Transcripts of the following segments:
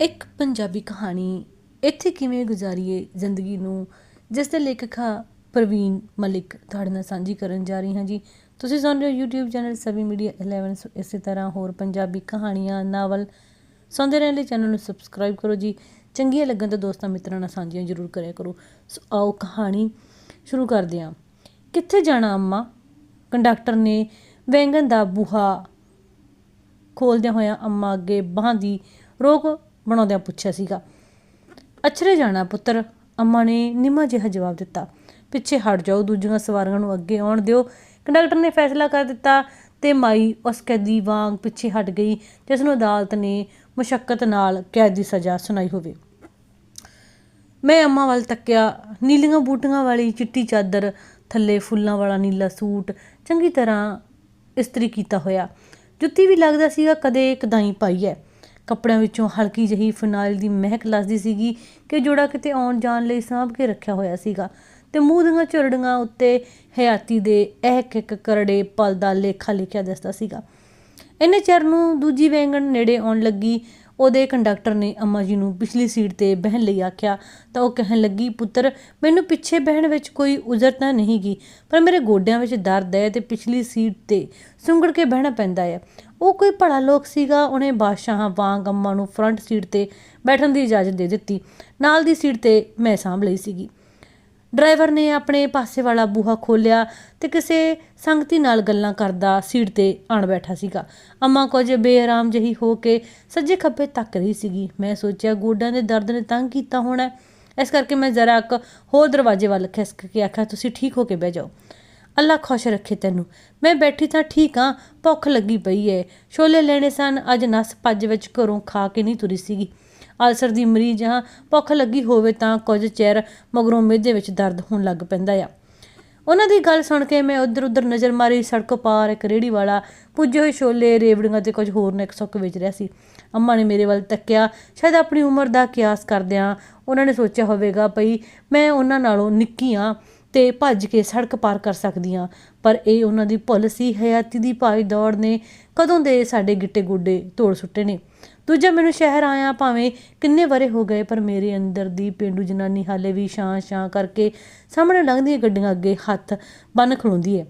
ਇੱਕ ਪੰਜਾਬੀ ਕਹਾਣੀ ਇੱਥੇ ਕਿਵੇਂ ਗੁਜ਼ਾਰੀਏ ਜ਼ਿੰਦਗੀ ਨੂੰ, ਜਿਸ ਦੇ ਲੇਖਕ ਹਾਂ ਪ੍ਰਵੀਨ ਮਲਿਕ ਤੁਹਾਡੇ ਨਾਲ ਸਾਂਝੀ ਕਰਨ ਜਾ ਰਹੀ ਹਾਂ ਜੀ। ਤੁਸੀਂ ਸੁਣ ਰਹੇ ਹੋ YouTube channel Savi media 11 so ਇਸੇ ਤਰ੍ਹਾਂ ਹੋਰ ਪੰਜਾਬੀ ਕਹਾਣੀਆਂ, ਨਾਵਲ ਸੁਣਦੇ ਰਹਿਣ ਲਈ ਚੈਨਲ ਨੂੰ ਸਬਸਕ੍ਰਾਈਬ ਕਰੋ ਜੀ। ਚੰਗੀਆਂ ਲੱਗਣ ਤਾਂ ਦੋਸਤਾਂ ਮਿੱਤਰਾਂ ਨਾਲ ਸਾਂਝੀਆਂ ਜ਼ਰੂਰ ਕਰਿਆ ਕਰੋ। ਸੋ ਆਓ ਕਹਾਣੀ ਸ਼ੁਰੂ ਕਰਦੇ ਹਾਂ। ਕਿੱਥੇ ਜਾਣਾ ਅੰਮਾ? ਕੰਡਕਟਰ ਨੇ ਵੈਂਗਨ ਦਾ ਬੂਹਾ ਖੋਲਦਿਆਂ ਹੋਇਆਂ ਅੰਮਾ ਅੱਗੇ ਬਾਹਾਂ ਦੀ ਰੋਕ ਬਣਾਉਂਦਿਆਂ ਪੁੱਛਿਆ ਸੀਗਾ। ਅਛਰੇ ਜਾਣਾ ਪੁੱਤਰ। ਅੰਮਾ ਨੇ ਨਿਮਾ ਜਿਹਾ ਜਵਾਬ ਦਿੱਤਾ। ਪਿੱਛੇ ਹਟ ਜਾਓ, ਦੂਜੀਆਂ ਸਵਾਰੀਆਂ ਨੂੰ ਅੱਗੇ ਆਉਣ ਦਿਓ। ਕੰਡਕਟਰ ਨੇ ਫੈਸਲਾ ਕਰ ਦਿੱਤਾ ਤੇ ਮਾਈ ਉਸ ਕੈਦੀ ਵਾਂਗ ਪਿੱਛੇ ਹਟ ਗਈ, ਜਿਸ ਨੂੰ ਅਦਾਲਤ ਨੇ ਮੁਸ਼ਕਲ ਨਾਲ ਕੈਦ ਦੀ ਸਜ਼ਾ ਸੁਣਾਈ ਹੋਵੇ। ਮੈਂ ਅੰਮਾ ਵੱਲ ਤੱਕਿਆ। ਨੀਲੀਆਂ ਬੂਟੀਆਂ ਵਾਲੀ ਚਿੱਟੀ ਚਾਦਰ, ਥੱਲੇ ਫੁੱਲਾਂ ਵਾਲਾ ਨੀਲਾ ਸੂਟ, ਚੰਗੀ ਤਰ੍ਹਾਂ ਇਸਤਰੀ ਕੀਤਾ ਹੋਇਆ। ਜੁੱਤੀ ਵੀ ਲੱਗਦਾ ਸੀਗਾ, ਕਦੇ ਕਦਾਈ ਪਾਈ ਹੈ। ਕੱਪੜਿਆਂ ਵਿੱਚੋਂ ਹਲਕੀ ਜਿਹੀ ਫਿਨਾਇਲ ਦੀ ਮਹਿਕ ਲੱਸਦੀ ਸੀਗੀ ਕਿ ਜੋੜਾ ਕਿਤੇ ਆਉਣ ਜਾਣ ਲਈ ਸਾਂਭ ਕੇ ਰੱਖਿਆ ਹੋਇਆ ਸੀਗਾ। ਤੇ ਮੂੰਹ ਦੀਆਂ ਝੁਰੜੀਆਂ ਉੱਤੇ ਹਯਾਤੀ ਦੇ ਇੱਕ ਇੱਕ ਕਰੜੇ ਪਲ ਦਾ ਲੇਖਾ ਲਿਖਿਆ ਦਿਸਦਾ ਸੀਗਾ। ਇੰਨੇ ਚਿਰ ਨੂੰ ਦੂਜੀ ਵੈਂਗਣ ਨੇੜੇ ਆਉਣ ਲੱਗੀ। ਉਹਦੇ ਕੰਡਕਟਰ ਨੇ ਅੰਮਾ ਜੀ ਨੂੰ ਪਿਛਲੀ ਸੀਟ ਤੇ ਬਹਿਣ ਲਈ ਆਖਿਆ। ਤਾਂ ਉਹ ਕਹਿਣ ਲੱਗੀ, ਪੁੱਤਰ, ਮੈਨੂੰ ਪਿੱਛੇ ਬਹਿਣ ਵਿੱਚ ਕੋਈ ਉਜ਼ਰ ਤਾਂ ਨਹੀਂ ਗੀ, ਪਰ ਮੇਰੇ ਗੋਡਿਆਂ ਵਿੱਚ ਦਰਦ ਹੈ ਤੇ ਪਿਛਲੀ ਸੀਟ ਤੇ ਸੁੰਗੜ ਕੇ ਬਹਿਣਾ ਪੈਂਦਾ ਹੈ। ਉਹ ਕੋਈ ਭਲਾ ਲੋਕ ਸੀਗਾ, ਉਹਨੇ ਬਾਦਸ਼ਾਹਾਂ ਵਾਂਗ ਅੰਮਾ ਨੂੰ ਫਰੰਟ ਸੀਟ ਤੇ ਬੈਠਣ ਦੀ ਇਜਾਜ਼ਤ ਦੇ ਦਿੱਤੀ। ਨਾਲ ਦੀ ਸੀਟ ਤੇ ਮੈਂ ਸਾਂਭ ਲਈ ਸੀਗੀ। ਡਰਾਈਵਰ ਨੇ ਆਪਣੇ ਪਾਸੇ ਵਾਲਾ ਬੂਹਾ ਖੋਲ੍ਹਿਆ ਤੇ ਕਿਸੇ ਸੰਗਤੀ ਨਾਲ ਗੱਲਾਂ ਕਰਦਾ ਸੀਟ ਤੇ ਆਣ ਬੈਠਾ ਸੀਗਾ। ਅੰਮਾ ਕੁਝ ਬੇਆਰਾਮ ਜਿਹੀ ਹੋ ਕੇ ਸੱਜੇ ਖੱਬੇ ਤੱਕ ਰਹੀ ਸੀਗੀ। ਮੈਂ ਸੋਚਿਆ ਗੋਡਾਂ ਦੇ ਦਰਦ ਨੇ ਤੰਗ ਕੀਤਾ ਹੋਣਾ। ਇਸ ਕਰਕੇ ਮੈਂ ਜ਼ਰਾ ਇੱਕ ਹੋਰ ਦਰਵਾਜ਼ੇ ਵੱਲ ਖਿਸਕ ਕੇ ਆਖਿਆ, ਤੁਸੀਂ ਠੀਕ ਹੋ ਕੇ ਬਹਿ ਜਾਓ। ਅੱਲਾ ਖੁਸ਼ ਰੱਖੇ ਤੈਨੂੰ। ਮੈਂ ਬੈਠੀ ਤਾਂ ਠੀਕ ਹਾਂ ਭੁੱਖ ਲੱਗੀ ਪਈ ਏ। ਛੋਲੇ ਲੈਣੇ ਸਨ, ਅੱਜ ਨਸ ਭੱਜ ਵਿੱਚ ਘਰੋਂ ਖਾ ਕੇ ਨਹੀਂ ਤੁਰੀ ਸੀਗੀ। ਅਲਸਰ ਦੀ ਮਰੀਜ਼ ਹਾਂ, ਭੁੱਖ ਲੱਗੀ ਹੋਵੇ ਤਾਂ ਕੁਝ ਚਿਰ ਮਗਰੋਂ ਮਿਹਦੇ ਵਿੱਚ ਦਰਦ ਹੋਣ ਲੱਗ ਪੈਂਦਾ ਆ। ਉਹਨਾਂ ਦੀ ਗੱਲ ਸੁਣ ਕੇ ਮੈਂ ਉਧਰ ਉਧਰ ਨਜ਼ਰ ਮਾਰੀ, ਸੜਕ ਪਾਰ ਇੱਕ ਰੇੜੀ ਵਾਲਾ, ਪੁੱਜੇ ਹੋਏ ਛੋਲੇ, ਰੇਵੜੀਆਂ ਤੇ ਕੁਝ ਹੋਰ ਨੇ ਇੱਕ ਸੁੱਕ ਵੇਚ ਰਿਹਾ ਸੀ। ਅੰਮਾ ਨੇ ਮੇਰੇ ਵੱਲ ਤੱਕਿਆ, ਸ਼ਾਇਦ ਆਪਣੀ ਉਮਰ ਦਾ ਕਿਆਸ ਕਰਦਿਆਂ ਉਹਨਾਂ ਨੇ ਸੋਚਿਆ ਹੋਵੇਗਾ ਭਈ ਮੈਂ ਉਹਨਾਂ ਨਾਲੋਂ ਨਿੱਕੀ ਹਾਂ ਤੇ ਭੱਜ ਕੇ ਸੜਕ ਪਾਰ ਕਰ ਸਕਦੀ ਹਾਂ ਪਰ ਇਹ ਉਹਨਾਂ ਦੀ ਭੁੱਲ ਸੀ ਹਯਾਤੀ ਦੀ ਭਾਈ ਦੌੜ ਨੇ ਕਦੋਂ ਦੇ ਸਾਡੇ ਗਿੱਟੇ ਗੋਡੇ ਤੋੜ ਸੁੱਟੇ ਨੇ। ਦੂਜਾ, ਮੈਨੂੰ ਸ਼ਹਿਰ ਆਇਆ ਭਾਵੇਂ ਕਿੰਨੇ ਵਰੇ ਹੋ ਗਏ, ਪਰ ਮੇਰੇ ਅੰਦਰ ਦੀ ਪਿੰਡੂ ਜਨਾਨੀ ਹਾਲੇ ਵੀ ਛਾਂ ਛਾਂ ਕਰਕੇ ਸਾਹਮਣੇ ਲੰਘਦੀਆਂ ਗੱਡੀਆਂ ਅੱਗੇ ਹੱਥ ਬੰਨ ਖਲੋਂਦੀ ਹੈ।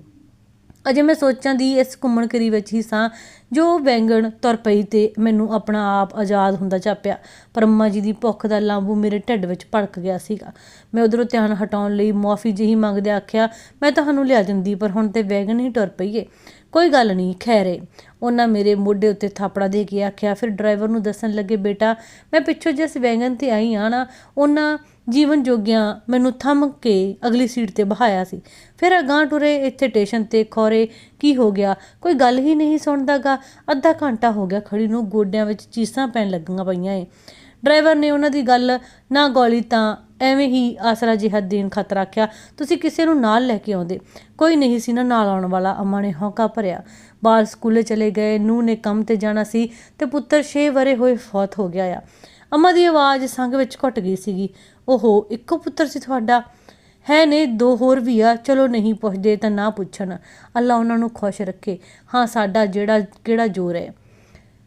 ਅਜੇ ਮੈਂ ਸੋਚਾਂ ਦੀ ਇਸ ਘੁੰਮਣ ਕਰੀ ਵਿੱਚ ਹੀ ਸਾਂ, ਜੋ ਵੈਂਗਣ ਤੁਰ ਪਈ ਤੇ ਮੈਨੂੰ ਆਪਣਾ ਆਪ ਆਜ਼ਾਦ ਹੁੰਦਾ ਚਾਪਿਆ ਪਰ ਅੰਮਾ ਜੀ ਦੀ ਭੁੱਖ ਦਾ ਲਾਂਬੂ ਮੇਰੇ ਢਿੱਡ ਵਿੱਚ ਭੜਕ ਗਿਆ ਸੀਗਾ। ਮੈਂ ਉਧਰੋਂ ਧਿਆਨ ਹਟਾਉਣ ਲਈ ਮੁਆਫੀ ਜਿਹੀ ਮੰਗਦੇ ਆਖਿਆ, ਮੈਂ ਤੁਹਾਨੂੰ ਲਿਆ ਦਿੰਦੀ, ਪਰ ਹੁਣ ਤੇ ਵੈਂਗਣ ਹੀ ਟੁਰ ਪਈਏ ਕੋਈ ਗੱਲ ਨਹੀਂ, ਖੈਰੇ ਉਹਨਾਂ ਮੇਰੇ ਮੋਢੇ ਉੱਤੇ ਥਾਪੜਾ ਦੇ ਕੇ ਆਖਿਆ, ਫਿਰ ਡਰਾਈਵਰ ਨੂੰ ਦੱਸਣ ਲੱਗੇ, ਬੇਟਾ, ਮੈਂ ਪਿੱਛੋਂ ਜਿਸ ਵੈਗਨ ਤੇ ਆਈ ਆ ਨਾ, ਉਹਨਾਂ ਜੀਵਨ ਜੋਗਿਆਂ ਮੈਨੂੰ ਥੰਮ ਕੇ ਅਗਲੀ ਸੀਟ ਤੇ ਬਹਾਇਆ ਸੀ। ਫਿਰ ਅਗਾਂਹ ਟੁਰੇ ਇੱਥੇ ਸਟੇਸ਼ਨ ਤੇ, ਖੋਰੇ, ਕੀ ਹੋ ਗਿਆ? ਕੋਈ ਗੱਲ ਹੀ ਨਹੀਂ ਸੁਣਦਾਗਾ। ਅੱਧਾ ਘੰਟਾ ਹੋ ਗਿਆ ਖੜੀ ਨੂੰ, ਗੋਡਿਆਂ ਵਿੱਚ ਚੀਸਾਂ ਪੈਣ ਲੱਗੀਆਂ ਪਈਆਂ ਏ। ਡਰਾਈਵਰ ਨੇ ਉਹਨਾਂ ਦੀ ਗੱਲ ਨਾ ਗੋਲੀ ਤਾਂ ਐਵੇਂ ਹੀ ਆਸਰਾ ਜਿਹਾ ਦੇਣ ਖਤ ਆਖਿਆ, ਤੁਸੀਂ ਕਿਸੇ ਨੂੰ ਨਾਲ ਲੈ ਕੇ ਆਉਂਦੇ। ਕੋਈ ਨਹੀਂ ਸੀ ਨਾ ਨਾਲ ਆਉਣ ਵਾਲਾ। ਅੰਮਾ ਨੇ ਹੌਕਾ ਭਰਿਆ। ਬਾਲ ਸਕੂਲੇ ਚਲੇ ਗਏ। ਨੂੰ ਨੇ ਕੰਮ ਤੇ ਜਾਣਾ ਸੀ ਤੇ ਪੁੱਤਰ 6 ਵਰੇ ਹੋਏ ਫੌਤ ਹੋ ਗਿਆ ਆ। ਅੰਮਾ ਦੀ ਆਵਾਜ਼ ਸੰਗ ਵਿੱਚ ਘੁੱਟ ਗਈ ਸੀਗੀ। ਓਹੋ, ਇੱਕੋ ਪੁੱਤਰ ਸੀ ਤੁਹਾਡਾ? ਹੈ ਨੇ, ਦੋ ਹੋਰ ਵੀ ਆ। ਚਲੋ ਨਹੀਂ ਪੁੱਛਦੇ ਤਾਂ ਨਾ ਪੁੱਛਣ। ਅੱਲਾ ਉਹਨਾਂ ਨੂੰ ਖੁਸ਼ ਰੱਖੇ। ਹਾਂ, ਸਾਡਾ ਜਿਹੜਾ, ਕਿਹੜਾ ਜ਼ੋਰ ਹੈ।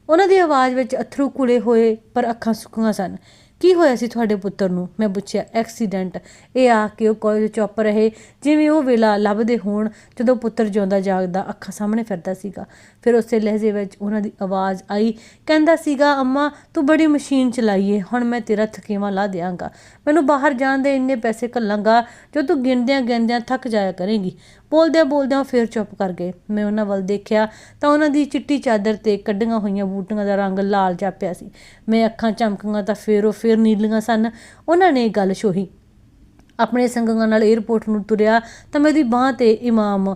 ਉਹਨਾਂ ਦੀ ਆਵਾਜ਼ ਵਿੱਚ ਅਥਰੂ ਕੁਲੇ ਹੋਏ ਪਰ ਅੱਖਾਂ ਸੁੱਕੀਆਂ ਸਨ। ਕੀ ਹੋਇਆ ਸੀ ਤੁਹਾਡੇ ਪੁੱਤਰ ਨੂੰ? ਮੈਂ ਪੁੱਛਿਆ ਐਕਸੀਡੈਂਟ ਇਹ ਆ ਕੇ ਉਹ ਕਾਲਜ ਚੁੱਪ ਰਹੇ। ਜਿਵੇਂ ਉਹ ਵੇਲਾ ਲੱਭਦੇ ਹੋਣ, ਜਦੋਂ ਪੁੱਤਰ ਜਿਉਂਦਾ ਜਾਗਦਾ, ਅੱਖਾਂ ਸਾਹਮਣੇ ਫਿਰਦਾ ਸੀਗਾ। ਫਿਰ ਉਸੇ ਲਹਿਜੇ ਵਿੱਚ ਉਹਨਾਂ ਦੀ ਆਵਾਜ਼ ਆਈ, ਕਹਿੰਦਾ ਸੀਗਾ, ਅੰਮਾ, ਤੂੰ ਬੜੀ ਮਸ਼ੀਨ ਚਲਾਈਏ ਹੁਣ ਮੈਂ ਤੇਰਾ ਥਕੇਵਾ ਲਾ ਦਿਆਂਗਾ। ਮੈਨੂੰ ਬਾਹਰ ਜਾਣ ਦੇ ਇੰਨੇ ਪੈਸੇ ਘੱਲਾਂਗਾ, ਜੋ ਤੂੰ ਗਿਣਦਿਆਂ ਗਿਣਦਿਆਂ ਥੱਕ ਜਾਇਆ ਕਰੇਂਗੀ। ਬੋਲਦਿਆਂ ਬੋਲਦਿਆਂ ਫਿਰ ਚੁੱਪ ਕਰ ਗਏ। ਮੈਂ ਉਹਨਾਂ ਵੱਲ ਦੇਖਿਆ ਤਾਂ ਉਹਨਾਂ ਦੀ ਚਿੱਟੀ ਚਾਦਰ ਤੇ ਕੱਢੀਆਂ ਹੋਈਆਂ ਬੂਟੀਆਂ ਦਾ ਰੰਗ ਲਾਲ ਜਾਪਿਆ ਸੀ। ਮੈਂ ਅੱਖਾਂ ਚਮਕੀਆਂ ਤਾਂ ਫਿਰ ਉਹ ਫਿਰ ਨੀਲੀਆਂ ਸਨ। ਉਹਨਾਂ ਨੇ ਗੱਲ ਛੋਹੀ। ਆਪਣੇ ਸੰਗਾਂ ਨਾਲ 에ਅਰਪੋਰਟ ਨੂੰ ਤੁਰਿਆ ਤਾਂ ਮੇਰੀ ਬਾਹ ਤੇ ਇਮਾਮ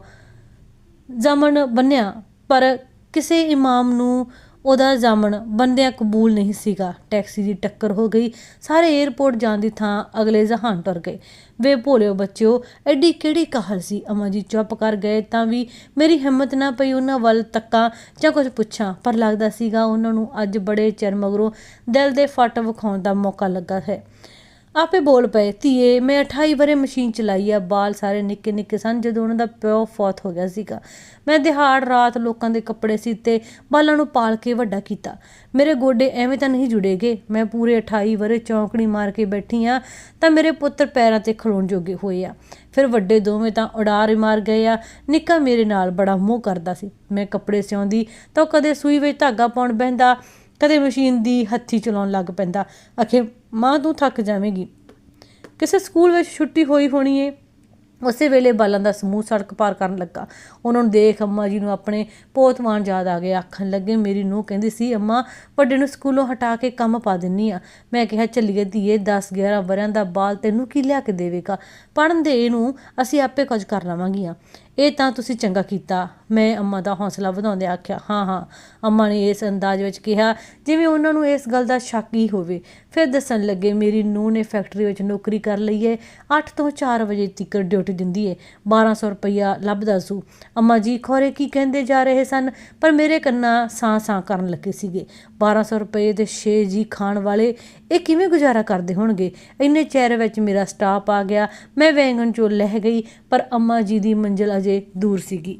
ਜਾਮਣ ਬੰਨਿਆ ਪਰ ਕਿਸੇ ਇਮਾਮ ਨੂੰ ਉਹਦਾ ਜਾਮਣ ਬੰਦਿਆਂ ਕਬੂਲ ਨਹੀਂ ਸੀਗਾ। ਟੈਕਸੀ ਦੀ ਟੱਕਰ ਹੋ ਗਈ। ਸਾਰੇ 에ਅਰਪੋਰਟ ਜਾਣ ਦੀ ਥਾਂ ਅਗਲੇ ਜਹਾਨ ਟੁਰ ਗਏ। ਵੇ ਭੋਲਿਓ ਬੱਚਿਓ, ਐਡੀ ਕਿਹੜੀ ਕਾਹਲ ਸੀ? ਅਮਾ ਜੀ ਚੁੱਪ ਕਰ ਗਏ ਤਾਂ ਵੀ ਮੇਰੀ ਹਿੰਮਤ ਨਾ ਪਈ ਉਹਨਾਂ ਵੱਲ ਤੱਕਾਂ ਜਾਂ ਕੁਝ ਪੁੱਛਾਂ। ਪਰ ਲੱਗਦਾ ਸੀਗਾ ਉਹਨਾਂ ਨੂੰ ਅੱਜ ਬੜੇ ਚਿਰ ਮਗਰੋਂ ਦਿਲ ਦੇ ਫੱਟ ਵਿਖਾਉਣ ਦਾ ਮੌਕਾ ਲੱਗਾ ਹੈ। ਆਪੇ ਬੋਲ ਪਏ, ਧੀਏ, ਮੈਂ 28 ਵਰੇ ਮਸ਼ੀਨ ਚਲਾਈ ਆ, ਬਾਲ ਸਾਰੇ ਨਿੱਕੇ ਨਿੱਕੇ ਸਨ, ਜਦੋਂ ਉਹਨਾਂ ਦਾ ਪਿਓ ਫੌਤ ਹੋ ਗਿਆ ਸੀਗਾ। ਮੈਂ ਦਿਹਾੜ ਰਾਤ ਲੋਕਾਂ ਦੇ ਕੱਪੜੇ ਸੀਤੇ ਬਾਲਾਂ ਨੂੰ ਪਾਲ ਕੇ ਵੱਡਾ ਕੀਤਾ। ਮੇਰੇ ਗੋਡੇ ਐਵੇਂ ਤਾਂ ਨਹੀਂ ਜੁੜੇਗੇ ਮੈਂ ਪੂਰੇ 28 ਵਰੇ ਚੌਂਕੜੀ ਮਾਰ ਕੇ ਬੈਠੀ ਆ, ਤਾਂ ਮੇਰੇ ਪੁੱਤਰ ਪੈਰਾਂ ਤੇ ਖਲੋਣ ਜੋਗੇ ਹੋਏ ਆ। ਫਿਰ ਵੱਡੇ ਦੋਵੇਂ ਤਾਂ ਉਡਾਰ ਹੀ ਮਾਰ ਗਏ ਆ, ਨਿੱਕਾ ਮੇਰੇ ਨਾਲ ਬੜਾ ਮੋਹ ਕਰਦਾ ਸੀ। ਮੈਂ ਕੱਪੜੇ ਸਿਉਂਦੀ ਤਾਂ ਉਹ ਕਦੇ ਸੂਈ ਵਿੱਚ ਧਾਗਾ ਪਾਉਣ ਬਹਿੰਦਾ ਕਦੇ ਮਸ਼ੀਨ ਦੀ ਹੱਥੀ ਚਲਾਉਣ ਲੱਗ ਪੈਂਦਾ। ਅਖੇ ਮਾਂ ਤੂੰ ਥੱਕ ਜਾਵੇਂਗੀ। ਕਿਸੇ ਸਕੂਲ ਵਿੱਚ ਛੁੱਟੀ ਹੋਈ ਹੋਣੀ ਏ। ਉਸੇ ਵੇਲੇ ਬਾਲਾਂ ਦਾ ਸਮੂਹ ਸੜਕ ਪਾਰ ਕਰਨ ਲੱਗਾ। ਉਹਨਾਂ ਨੂੰ ਦੇਖ ਅੰਮਾ ਜੀ ਨੂੰ ਆਪਣੇ ਪੋਤਵਾਨ ਯਾਦ ਆ ਗਏ। ਆਖਣ ਲੱਗੇ, ਮੇਰੀ ਨੂੰਹ ਕਹਿੰਦੀ ਸੀ, ਅੰਮਾ, ਵੱਡੇ ਨੂੰ ਸਕੂਲੋਂ ਹਟਾ ਕੇ ਕੰਮ ਪਾ ਦਿੰਨੀ ਆ। ਮੈਂ ਕਿਹਾ, ਚੱਲੀਏ ਧੀਏ 10 11 ਵਰਿਆਂ ਦਾ ਬਾਲ ਤੈਨੂੰ ਕੀ ਲਿਆ ਕੇ ਦੇਵੇਗਾ? ਪੜਨ ਦੇ ਇਹਨੂੰ ਅਸੀਂ ਆਪੇ ਕੁਝ ਕਰ ਲਵਾਂਗੀਆਂ। ਇਹ ਤਾਂ ਤੁਸੀਂ ਚੰਗਾ ਕੀਤਾ। ਮੈਂ ਅੰਮਾ ਦਾ ਹੌਸਲਾ ਵਧਾਉਂਦੇ ਆਖਿਆ, ਹਾਂ ਹਾਂ। ਅੰਮਾ ਨੇ ਇਸ ਅੰਦਾਜ਼ ਵਿੱਚ ਕਿਹਾ, ਜਿਵੇਂ ਉਹਨਾਂ ਨੂੰ ਇਸ ਗੱਲ ਦਾ ਸ਼ੱਕ ਹੀ ਹੋਵੇ। ਫਿਰ ਦੱਸਣ ਲੱਗੇ, ਮੇਰੀ ਨੂੰਹ ਨੇ ਫੈਕਟਰੀ ਵਿੱਚ ਨੌਕਰੀ ਕਰ ਲਈ ਹੈ 8 ਤੋਂ 4 ਵਜੇ ਤੱਕ ਡਿਊਟੀ ਦਿੰਦੀ ਏ। 1200 ਰੁਪਈਆ ਲੱਭਦਾ ਸੂ। ਅੰਮਾ ਜੀ ਖੋਰੇ ਕੀ ਕਹਿੰਦੇ ਜਾ ਰਹੇ ਸਨ? ਪਰ ਮੇਰੇ ਕੰਨਾਂ ਸਾਂ ਸਾਂ ਕਰਨ ਲੱਗੇ ਸੀਗੇ। 1200 ਰੁਪਏ ਦੇ 6 ਜੀ ਖਾਣ ਵਾਲੇ, ਇਹ ਕਿਵੇਂ ਗੁਜ਼ਾਰਾ ਕਰਦੇ ਹੋਣਗੇ? ਇੰਨੇ ਚਿਹਰੇ ਵਿੱਚ ਮੇਰਾ ਸਟਾਪ ਆ ਗਿਆ। ਮੈਂ ਵੈਂਗਣ ਚੋਂ ਲਹਿ ਗਈ, ਪਰ ਅੰਮਾ ਜੀ ਦੀ ਮੰਜ਼ਿਲ ਅਜੇ ਦੂਰ ਸੀਗੀ।